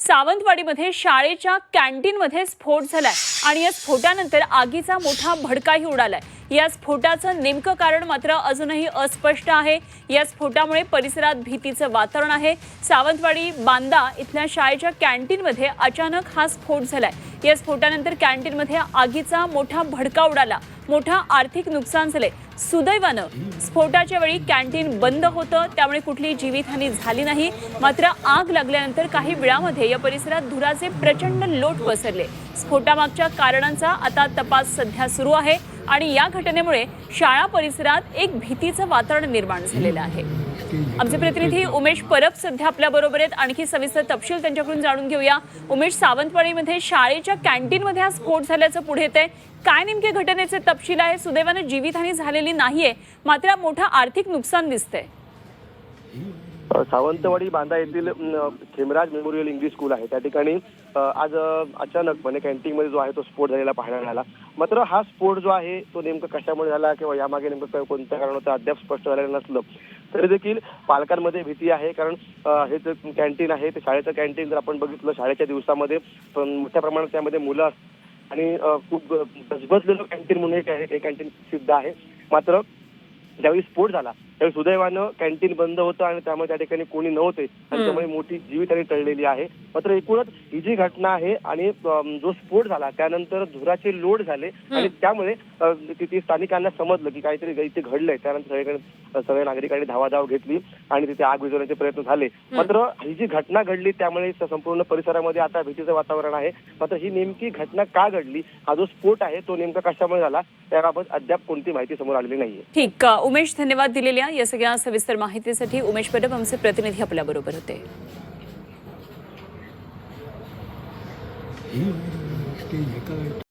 सावंतवाडीमध्ये शाळेच्या कॅन्टीनमध्ये स्फोट झालाय आणि या स्फोटानंतर आगीचा मोठा भडकाही उडालाय. या स्फोटाचं नेमकं कारण मात्र अजूनही अस्पष्ट आहे. या स्फोटामुळे परिसरात भीतीचं वातावरण आहे. सावंतवाडी बांदा इथल्या शाळेच्या कॅन्टीनमध्ये अचानक हा स्फोट झालाय. या स्फोटानंतर कॅन्टीनमध्ये आगीचा मोठा भडका उडाला. मोठा आर्थिक नुकसान झाले. सुदैवानं स्फोटाच्या वेळी कॅन्टीन बंद होतं त्यामुळे कुठलीही जीवितहानी झाली नाही. मात्र आग लागल्यानंतर काही वेळामध्ये या परिसरात धुराचे प्रचंड लोट पसरले. स्फोटामागच्या कारणांचा आता तपास सध्या सुरू आहे. आणि या घटनेमुळे शाळा परिसरात एक भीतीचं वातावरण निर्माण झालेलं आहे. आमचे प्रतिनिधी उमेश परब सध्या आपल्या बरोबर आहेत. आणखी सविस्तर तपशील त्यांच्याकडून जाणून घेऊया. उमेश सावंतवाडीमध्ये शाळेच्या कॅन्टीनमध्ये हा स्फोट झाल्याचं पुढे येत आहे काय नेमके घटनेचे तपशील आहे? सुदैवानं जीवितहानी झालेली नाहीये. मात्र मोठं आर्थिक नुकसान दिसतंय. सावंतवाडी बांधा येथील खेमराज मेमोरियल इंग्लिश स्कूल आहे. त्या ठिकाणी आज अचानकपणे कॅन्टीनमध्ये जो आहे तो स्फोट झालेला पाहायला मिळाला. मात्र हा स्फोट जो आहे तो नेमका कशामुळे झाला किंवा यामागे नेमकं कोणतं कोणत्या कारण होतं अद्याप स्पष्ट झालेलं नसलं तरी देखील पालकांमध्ये भीती आहे. कारण हे जे कॅन्टीन आहे ते शाळेचं कॅन्टीन जर आपण बघितलं शाळेच्या दिवसामध्ये पण मोठ्या प्रमाणात त्यामध्ये मुलं आणि खूप गजबजलेलं कॅन्टीन म्हणून एक आहे कॅन्टीन सिद्ध आहे. मात्र ज्यावेळी स्फोट झाला त्यावेळी सुदैवानं कॅन्टीन बंद होतं आणि त्यामुळे त्या ठिकाणी कोणी नव्हते. आणि त्यामुळे मोठी जीवितहानी टळलेली आहे. मात्र एकूणच ही जी घटना आहे आणि जो स्फोट झाला त्यानंतर धुराचे लोड झाले आणि त्यामुळे तिथे स्थानिकांना समजलं की काहीतरी इथे घडलंय. त्यानंतर सगळीकडे सगळ्या नागरिकांनी धावाधाव घेतली आणि तिथे आग विझवण्याचे प्रयत्न झाले. मात्र ही जी घटना घडली त्यामुळे संपूर्ण परिसरामध्ये आता भीतीचं वातावरण आहे. मात्र ही नेमकी घटना का घडली हा जो स्फोट आहे तो नेमका कशामुळे झाला त्याबाबत अद्याप कोणती माहिती समोर आलेली नाहीये. ठीक उमेश धन्यवाद दिलेल्या या सगळ्या सविस्तर माहितीसाठी उमेश परब आमचे प्रतिनिधी आपल्या बरोबर होते. ही